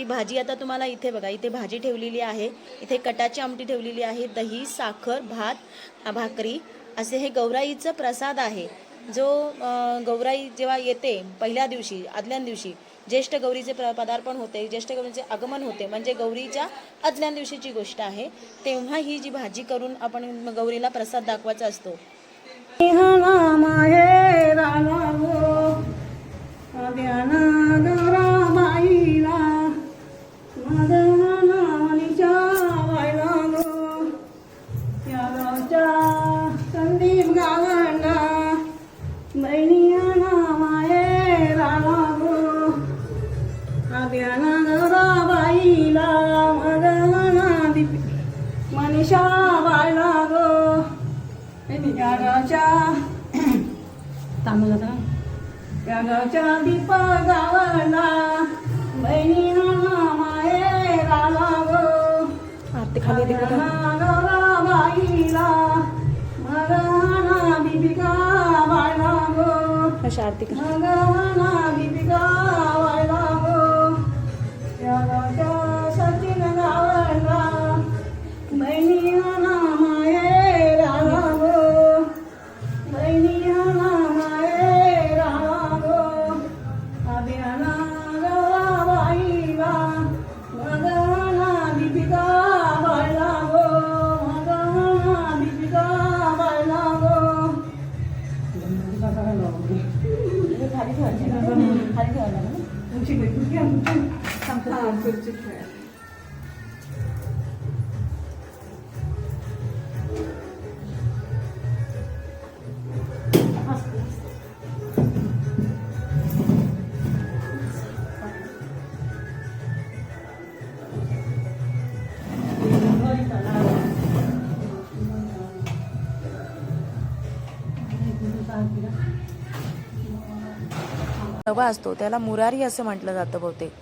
ती भाजी आता तुम्हाला इथे बघा इथे भाजी ठेवलेली आहे. इथे कटाची आमटी ठेवलेली आहे दही साखर भात भाकरी असे हे गौराईचं प्रसाद आहे. जो गौराई जेव्हा येते पहिल्या दिवशी आदल्या दिवशी ज्येष्ठ गौरीचे प्र पदार्पण होते ज्येष्ठ गौरीचे आगमन होते म्हणजे गौरीच्या आदल्या दिवशीची गोष्ट आहे तेव्हा ही जी भाजी करून आपण गौरीला प्रसाद दाखवायचा असतो. या गावच्या तांदूळ या गावच्या दीप गावला रामा गो आरती खाली बाईला मदना दीपिका बायला गो अशा आरती करा. मगवना दीपिका वायला गो या तुमची खुर्ची हा. खुर्ची ठेवा डबा असतो. त्याला मुरारी असं म्हटलं जातं बहुतेक.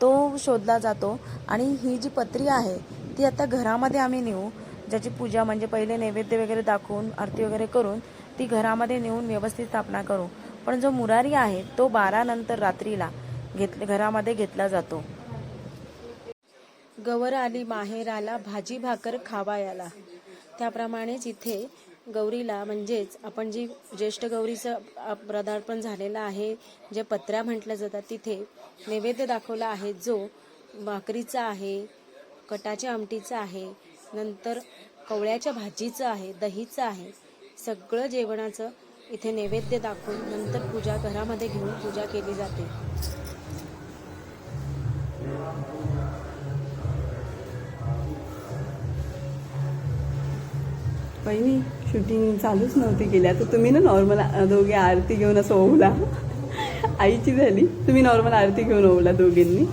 तो शोधला जातो आणि ही जी पत्री आहे ती आता घरामध्ये आम्ही नेऊ ज्याची पूजा म्हणजे पहिले नैवेद्य वगैरे दाखवून आरती वगैरे करून ती घरामध्ये नेऊन व्यवस्थित स्थापना करू. पण जो मुरारी आहे तो बारा नंतर रात्रीला घेत घरामध्ये घेतला जातो. गवर आली माहेर आला भाजी भाकर खावायाला त्याप्रमाणेच इथे गौरीला म्हणजेच आपण जी ज्येष्ठ गौरीचं प्रदार्पण पदार्पण झालेलं आहे जे पत्र्या म्हटलं जातात तिथे नैवेद्य दाखवला आहे जो भाकरीचा आहे कटाच्या आमटीचा आहे नंतर कवळ्याच्या भाजीचं आहे दहीचं आहे सगळं जेवणाचं इथे नैवेद्य दाखवून नंतर पूजा घरामध्ये घेऊन पूजा केली जाते. बहिणी शूटिंग चालूच नव्हती केली. आता तुम्ही ना नॉर्मल दोघे आरती घेऊन असं ओवला. आईची झाली. तुम्ही नॉर्मल आरती घेऊन ओवला दोघींनी.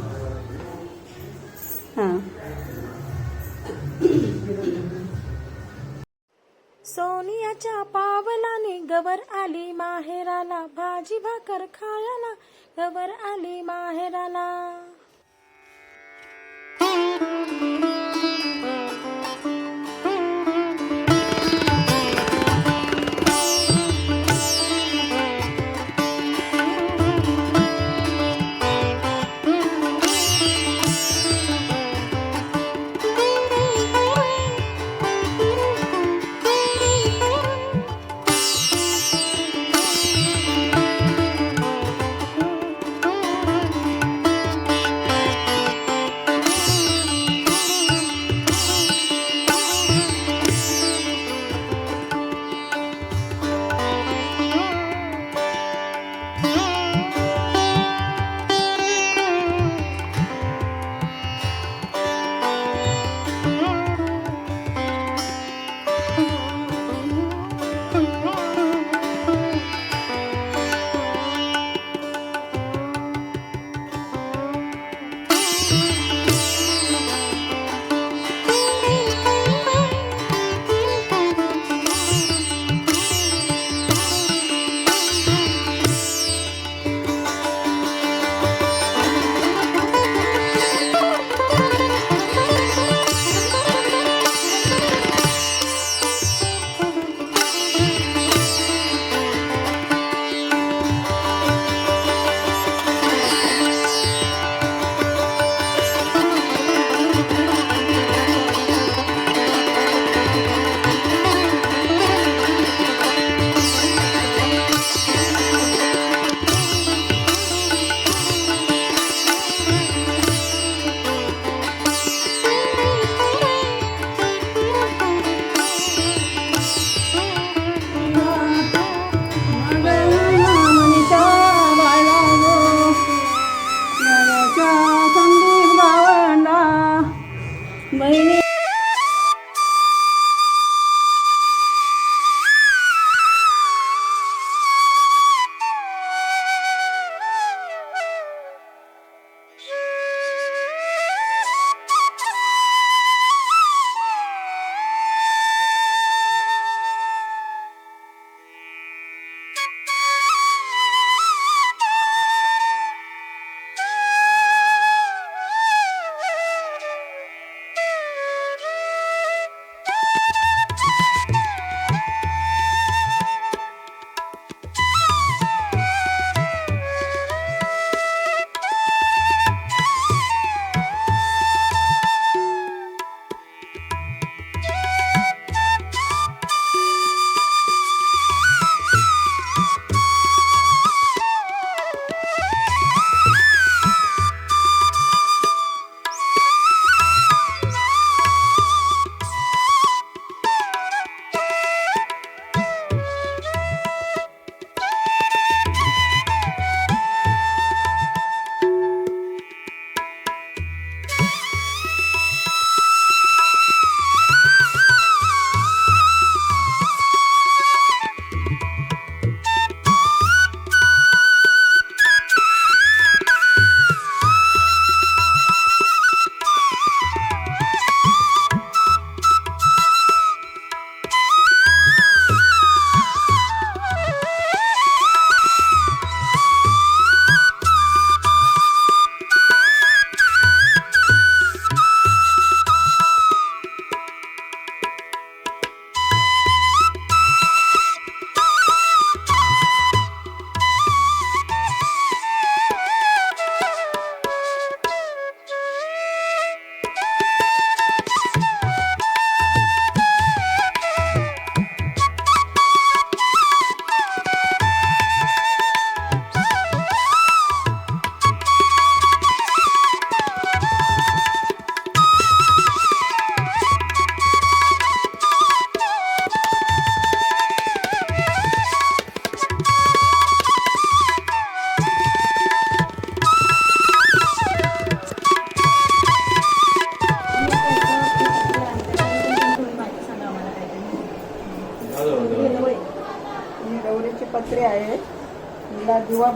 हां. सोनियाच्या पावलाने गबर आली माहेराला भाजी भाकर खायला. गबर आली माहेराला.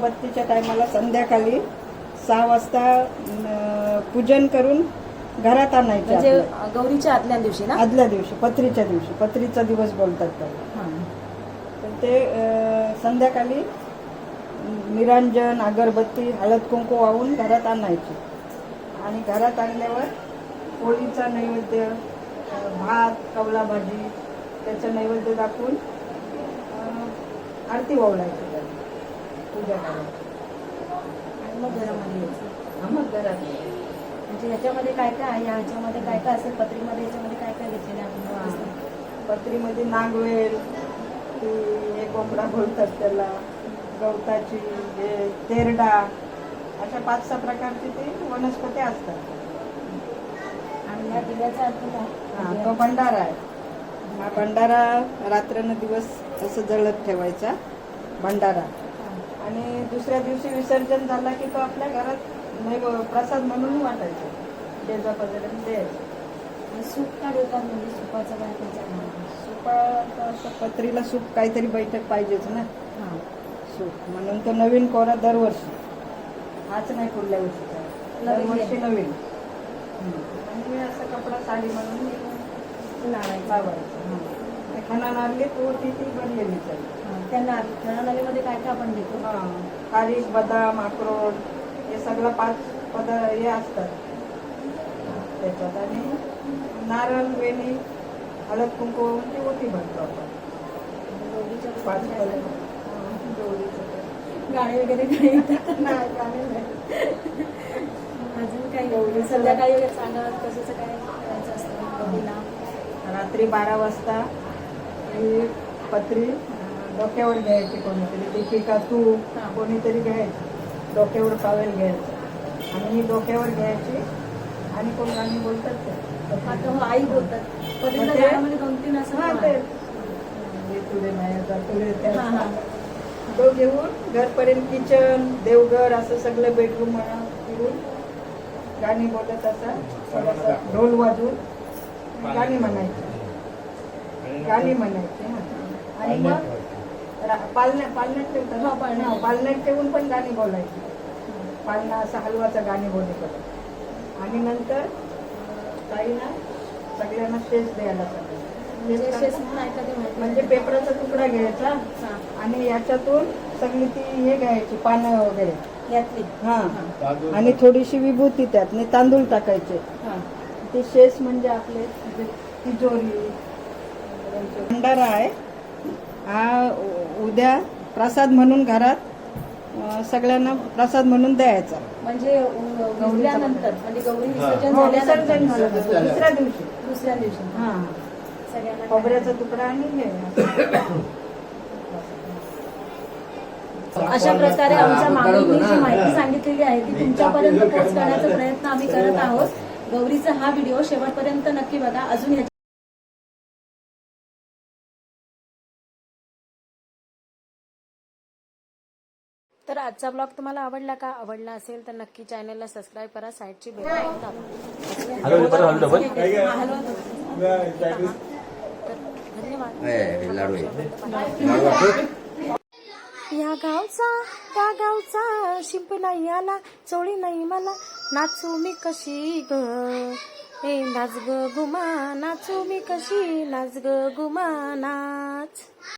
टायमाला दिवाबत्तीच्या टायमाला संध्याकाळी सहा वाजता पूजन करून घरात आणायचे म्हणजे. अ, गौरीच्या आदल्या दिवशी ना? आदल्या दिवशी पत्रीच्या दिवशी. पत्रीचा दिवस बोलतात त्याला. हा. तर ते अं, संध्याकाळी निरांजन अगरबत्ती हळद कुंकू वाहून घरात आणायचे. आणि घरात आणल्यावर पोळीचा नैवेद्य अं, भात कवला भाजी त्याचं नैवेद्य दाखवून अं, आरती त्याला पूजा करायची आणि मग घरामध्ये यायचं हा, मग घरात यायचं. म्हणजे ह्याच्यामध्ये काय काय आहे? ह्याच्यामध्ये काय काय असेल? पत्रीमध्ये याच्यामध्ये काय काय घेतलेलं आपण? पत्रीमध्ये नागवेल ती हे कोंबडा बोलतात त्याला गवताची हे तेरडा अशा पाच सहा प्रकारची ती वनस्पती असतात. आणि या दिव्याचा अर्थ हा, काय तो भंडारा आहे. हा भंडारा रात्रन दिवस असं जळत ठेवायचा भंडारा. आणि दुसऱ्या दिवशी विसर्जन झाला की तो आपल्या घरात नैव प्रसाद म्हणून वाटायचा. पदार्थ द्यायचा आणि सूप का देतात म्हणजे सुपाचं काय? सुपाचं असं पत्रीला सूप काहीतरी बैठक पाहिजेच ना. हा. सूप. म्हणून तो नवीन कोरा दरवर्षी. हाच नाही पुढल्या वर्षीचा दरवर्षी. नवीन. असं कपडा साडी म्हणून लावायचं. लावायचं. हं. ते तो ती ती बनलेलीच आहे हा. त्या नार नळीमध्ये काय काय आपण हां खारीक बदाम अक्रोड हे सगळं पाच पदार्थ हे असतात त्याच्यात आणि नारळ वेणी हळद कुंकू ती ओटी भरतो आपण गौरीच्या पाच? गाणे वगैरे नाही, गाणे. अजून काही गौरीचं- संध्याकाळी सांगा कशाचं काय करायचं असतं रात्री बारा वाजता ही पत्री डोक्यावर घ्यायची कोणीतरी. दीपिका तू हां. कोणीतरी घ्यायची. डोक्यावर पावेल घ्यायचं. आणि ही डोक्यावर घ्यायची आणि कोण गाणी बोलतात ते. हो आई बोलतात. पत्रिका ते- गाण्यामध्ये दोन तीन असं हां, ते. हे तुले नाही आता तुले ते. तो घेऊन घरपर्यंत किचन देवघर असं सगळं बेडरूम म्हणा फिरून गाणी बोलत असा थोडासा ढोल वाजवून गाणी म्हणायची. गाणी म्हणायची हां. आणि मग पालण्या पालण्यात ठेवतात हो. हां, पालण्यात ठेवून पण गाणी बोलायची पालना असा हलवाचा गाणी बोलले करत आणि नंतर ताईना सगळ्यांना शेष द्यायला सांगायचं. म्हणजे म्हणजे पेपराचा तुकडा घ्यायचा हां. आणि याच्यातून सगळी ती हे घ्यायची पानं वगैरे यातली हा आणि थोडीशी विभूती त्यात आणि तांदूळ टाकायचे हां. ते शेष म्हणजे आपले जे तिजोरी भंडारा आहे. हा उद्या प्रसाद म्हणून घरात सगळ्यांना प्रसाद म्हणून द्यायचा. म्हणजे गौरीनंतर म्हणजे गौरी विसर्जन हो, विसर्जन दुसऱ्या दिवशी. दुसऱ्या दिवशी. हा. सगळ्यांना खोबऱ्याचा तुकडा आणि हे. अशा प्रकारे आमच्या मामींनी जी माहिती सांगितलेली आहे ती तुमच्यापर्यंत पोहोच करण्याचा प्रयत्न आम्ही करत आहोत. गौरीचा हा व्हिडिओ शेवटपर्यंत नक्की बघा. अजून ह्याच्या आजचा ब्लॉग तुम्हाला आवडला का? आवडला असेल तर नक्की चॅनलला सबस्क्राईब करा साईडची बेल आयकॉन दाबा. हॅलो परत हॅलो डबल हॅलो. तर धन्यवाद. या गावचा त्या गावचा शिंपला याला चोळी नाही मला. नाचू मी कशी ग? ए नाच ग गुमा नाचू मी कशी? नाच ग गुमा नाच